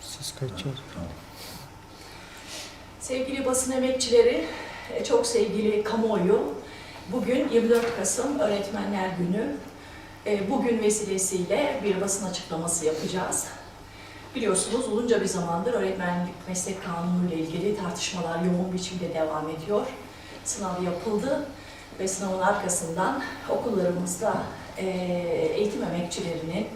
Siz kaçacağız. Sevgili basın emekçileri, e, çok sevgili kamuoyu, bugün 24 Kasım Öğretmenler Günü. E, Bugün vesilesiyle bir basın açıklaması yapacağız. Biliyorsunuz uzunca bir zamandır öğretmenlik meslek kanunu ile ilgili tartışmalar yoğun biçimde devam ediyor. Sınav yapıldı ve sınavın arkasından okullarımızda e, eğitim emekçilerinin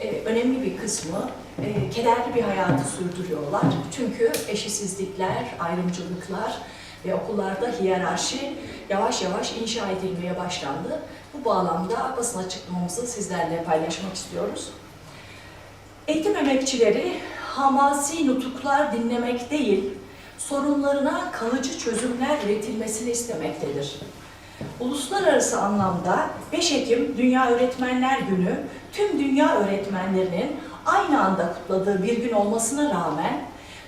e, önemli bir kısmı e, kederli bir hayatı sürdürüyorlar. Çünkü eşitsizlikler, ayrımcılıklar ve okullarda hiyerarşi yavaş yavaş inşa edilmeye başlandı. Bu bağlamda basın açıklamamızı sizlerle paylaşmak istiyoruz. Eğitim emekçileri hamasi nutuklar dinlemek değil, sorunlarına kalıcı çözümler üretilmesini istemektedir. Uluslararası anlamda 5 Ekim Dünya Öğretmenler Günü tüm dünya öğretmenlerinin aynı anda kutladığı bir gün olmasına rağmen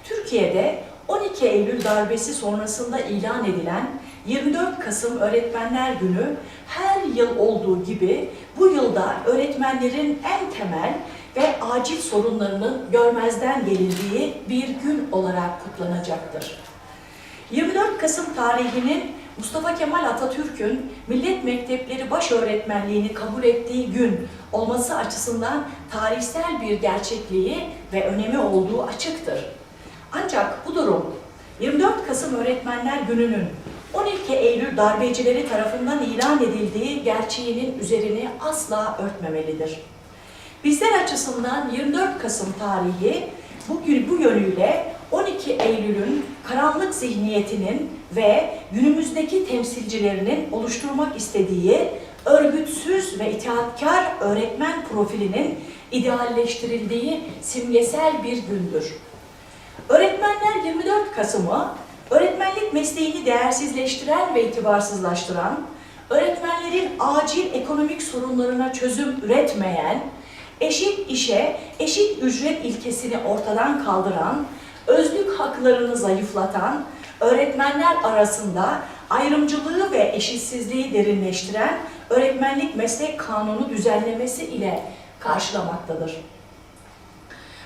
Türkiye'de 12 Eylül darbesi sonrasında ilan edilen 24 Kasım Öğretmenler Günü her yıl olduğu gibi bu yılda öğretmenlerin en temel ve acil sorunlarının görmezden gelindiği bir gün olarak kutlanacaktır. 24 Kasım tarihinin Mustafa Kemal Atatürk'ün millet mektepleri baş öğretmenliğini kabul ettiği gün olması açısından tarihsel bir gerçekliği ve önemi olduğu açıktır. Ancak bu durum 24 Kasım Öğretmenler Günü'nün 12 Eylül darbecileri tarafından ilan edildiği gerçeğinin üzerini asla örtmemelidir. Bizler açısından 24 Kasım tarihi bugün bu yönüyle 12 Eylül'ün karanlık zihniyetinin ve günümüzdeki temsilcilerinin oluşturmak istediği örgütsüz ve itaatkar öğretmen profilinin idealleştirildiği simgesel bir gündür. Öğretmenler 24 Kasım'ı öğretmenlik mesleğini değersizleştiren ve itibarsızlaştıran, öğretmenlerin acil ekonomik sorunlarına çözüm üretmeyen, eşit işe, eşit ücret ilkesini ortadan kaldıran, özlük haklarını zayıflatan, öğretmenler arasında ayrımcılığı ve eşitsizliği derinleştiren öğretmenlik meslek kanunu düzenlemesi ile karşılamaktadır.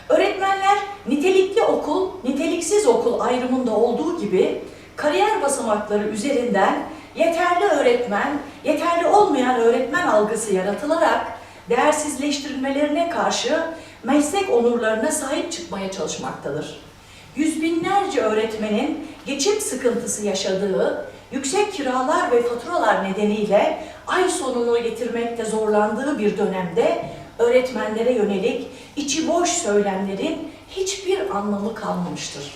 Öğretmenler nitelikli okul, niteliksiz okul ayrımında olduğu gibi kariyer basamakları üzerinden yeterli öğretmen, yeterli olmayan öğretmen algısı yaratılarak değersizleştirilmelerine karşı meslek onurlarına sahip çıkmaya çalışmaktadır. Yüz binlerce öğretmenin geçim sıkıntısı yaşadığı, yüksek kiralar ve faturalar nedeniyle ay sonunu getirmekte zorlandığı bir dönemde öğretmenlere yönelik içi boş söylemlerin hiçbir anlamı kalmamıştır.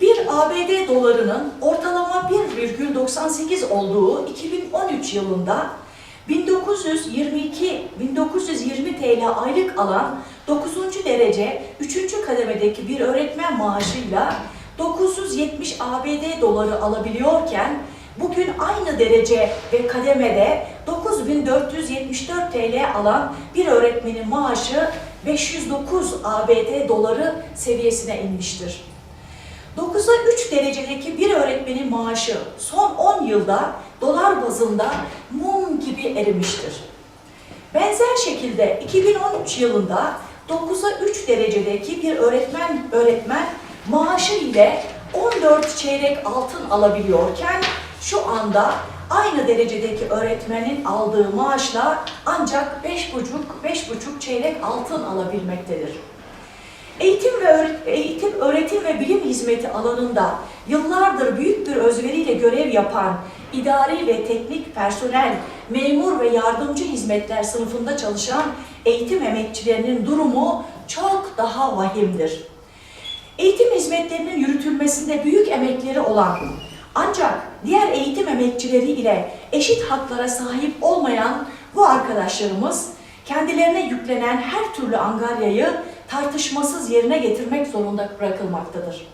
Bir ABD dolarının ortalama 1,98 olduğu 2013 yılında 1922 1920 TL aylık alan 9. derece 3. kademedeki bir öğretmen maaşıyla 970 ABD doları alabiliyorken bugün aynı derece ve kademede 9474 TL alan bir öğretmenin maaşı 509 ABD doları seviyesine inmiştir. 9'a 3 derecedeki bir öğretmenin maaşı son 10 yılda dolar bazında mum gibi erimiştir. Benzer şekilde 2013 yılında 9'a 3 derecedeki bir öğretmen öğretmen maaşı ile 14 çeyrek altın alabiliyorken şu anda aynı derecedeki öğretmenin aldığı maaşla ancak 5,5 5,5 çeyrek altın alabilmektedir. Eğitim ve eğitim, öğretim ve bilim hizmeti alanında yıllardır büyük bir özveriyle görev yapan idari ve teknik personel, memur ve yardımcı hizmetler sınıfında çalışan eğitim emekçilerinin durumu çok daha vahimdir. Eğitim hizmetlerinin yürütülmesinde büyük emekleri olan ancak diğer eğitim emekçileri ile eşit haklara sahip olmayan bu arkadaşlarımız kendilerine yüklenen her türlü angaryayı tartışmasız yerine getirmek zorunda bırakılmaktadır.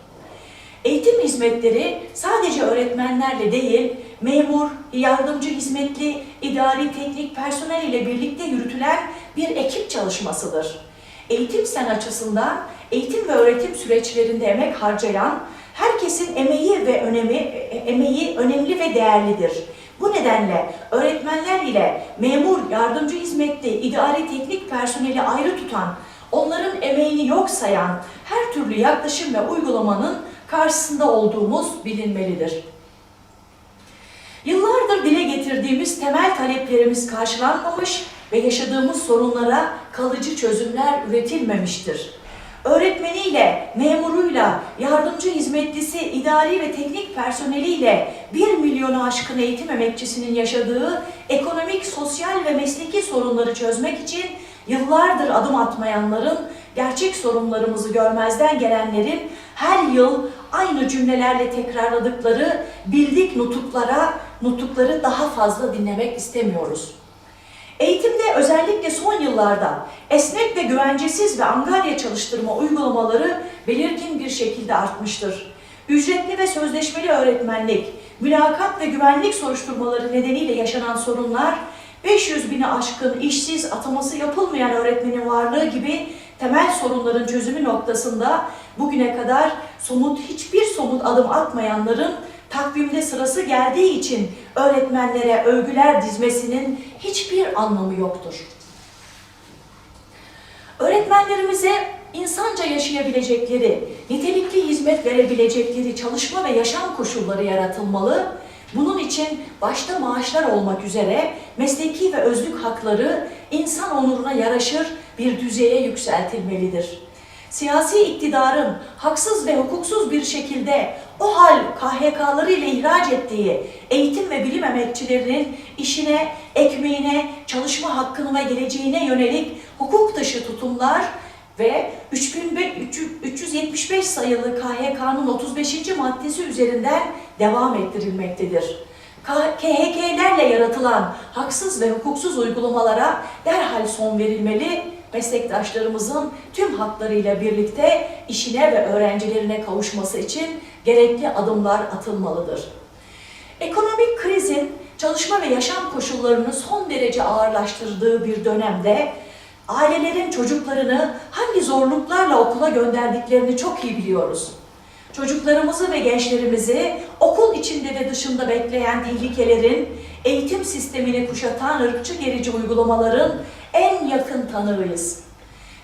Eğitim hizmetleri sadece öğretmenlerle değil, memur, yardımcı hizmetli, idari teknik personel ile birlikte yürütülen bir ekip çalışmasıdır. Eğitim sen açısından eğitim ve öğretim süreçlerinde emek harcayan herkesin emeği ve önemi emeği önemli ve değerlidir. Bu nedenle öğretmenler ile memur, yardımcı hizmetli, idari teknik personeli ayrı tutan, onların emeğini yok sayan her türlü yaklaşım ve uygulamanın karşısında olduğumuz bilinmelidir. Yıllardır dile getirdiğimiz temel taleplerimiz karşılanmamış ve yaşadığımız sorunlara kalıcı çözümler üretilmemiştir. Öğretmeniyle, memuruyla, yardımcı hizmetlisi, idari ve teknik personeliyle 1 milyonu aşkın eğitim emekçisinin yaşadığı ekonomik, sosyal ve mesleki sorunları çözmek için yıllardır adım atmayanların, gerçek sorunlarımızı görmezden gelenlerin her yıl aynı cümlelerle tekrarladıkları bildik nutuklara, nutukları daha fazla dinlemek istemiyoruz. Eğitimde özellikle son yıllarda esnek ve güvencesiz ve angarya çalıştırma uygulamaları belirgin bir şekilde artmıştır. Ücretli ve sözleşmeli öğretmenlik, mülakat ve güvenlik soruşturmaları nedeniyle yaşanan sorunlar, 500 bini aşkın işsiz ataması yapılmayan öğretmenin varlığı gibi temel sorunların çözümü noktasında bugüne kadar somut hiçbir somut adım atmayanların takvimde sırası geldiği için öğretmenlere övgüler dizmesinin hiçbir anlamı yoktur. Öğretmenlerimize insanca yaşayabilecekleri, nitelikli hizmet verebilecekleri çalışma ve yaşam koşulları yaratılmalı. Bunun için başta maaşlar olmak üzere mesleki ve özlük hakları insan onuruna yaraşır bir düzeye yükseltilmelidir. Siyasi iktidarın haksız ve hukuksuz bir şekilde o hal KHK'ları ile ihraç ettiği eğitim ve bilim emekçilerinin işine, ekmeğine, çalışma hakkına ve geleceğine yönelik hukuk dışı tutumlar ve 3375 sayılı KHK'nın 35. maddesi üzerinden devam ettirilmektedir. KHK'lerle yaratılan haksız ve hukuksuz uygulamalara derhal son verilmeli, meslektaşlarımızın tüm haklarıyla birlikte işine ve öğrencilerine kavuşması için gerekli adımlar atılmalıdır. Ekonomik krizin çalışma ve yaşam koşullarını son derece ağırlaştırdığı bir dönemde ailelerin çocuklarını hangi zorluklarla okula gönderdiklerini çok iyi biliyoruz. Çocuklarımızı ve gençlerimizi okul içinde ve dışında bekleyen tehlikelerin, eğitim sistemini kuşatan ırkçı gerici uygulamaların en yakın tanığıyız.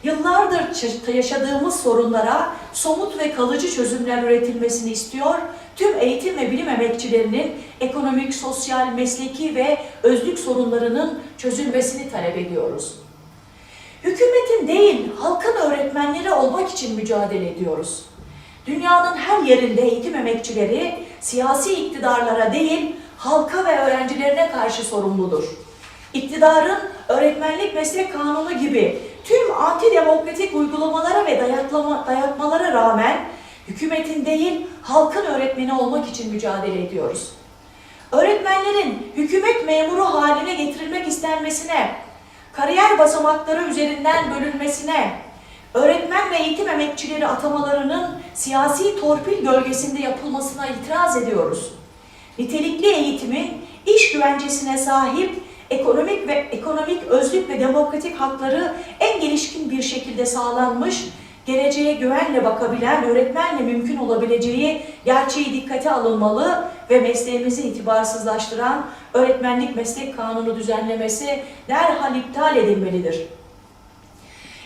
Yıllardır yaşadığımız sorunlara somut ve kalıcı çözümler üretilmesini istiyor, tüm eğitim ve bilim emekçilerinin ekonomik, sosyal, mesleki ve özlük sorunlarının çözülmesini talep ediyoruz. Hükümetin değil, halkın öğretmenleri olmak için mücadele ediyoruz. Dünyanın her yerinde eğitim emekçileri siyasi iktidarlara değil, halka ve öğrencilerine karşı sorumludur. İktidarın öğretmenlik meslek kanunu gibi tüm antidemokratik uygulamalara ve dayatlama, dayatmalara rağmen hükümetin değil, halkın öğretmeni olmak için mücadele ediyoruz. Öğretmenlerin hükümet memuru haline getirilmek istenmesine, kariyer basamakları üzerinden bölünmesine, öğretmen ve eğitim emekçileri atamalarının siyasi torpil gölgesinde yapılmasına itiraz ediyoruz. Nitelikli eğitimin iş güvencesine sahip ekonomik ve ekonomik özlük ve demokratik hakları en gelişkin bir şekilde sağlanmış, geleceğe güvenle bakabilen öğretmenle mümkün olabileceği gerçeği dikkate alınmalı ve mesleğimizi itibarsızlaştıran öğretmenlik meslek kanunu düzenlemesi derhal iptal edilmelidir.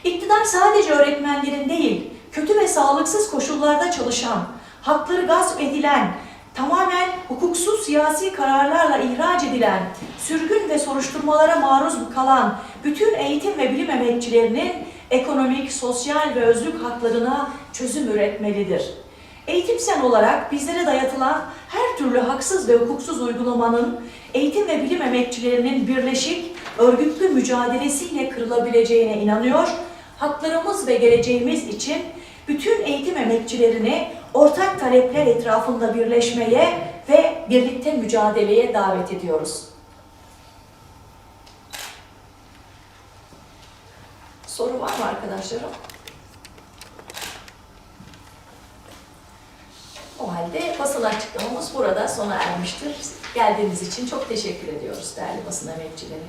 İktidar sadece öğretmenlerin değil, kötü ve sağlıksız koşullarda çalışan, hakları gasp edilen, tamamen hukuksuz siyasi kararlarla ihraç edilen, sürgün ve soruşturmalara maruz kalan bütün eğitim ve bilim emekçilerinin ekonomik, sosyal ve özlük haklarına çözüm üretmelidir. Eğitimsel olarak bizlere dayatılan her türlü haksız ve hukuksuz uygulamanın eğitim ve bilim emekçilerinin birleşik, örgütlü mücadelesiyle kırılabileceğine inanıyor, haklarımız ve geleceğimiz için bütün eğitim emekçilerini ortak talepler etrafında birleşmeye ve birlikte mücadeleye davet ediyoruz. Soru var mı arkadaşlarım? O halde basın açıklamamız burada sona ermiştir. Geldiğiniz için çok teşekkür ediyoruz değerli basın emekçileri.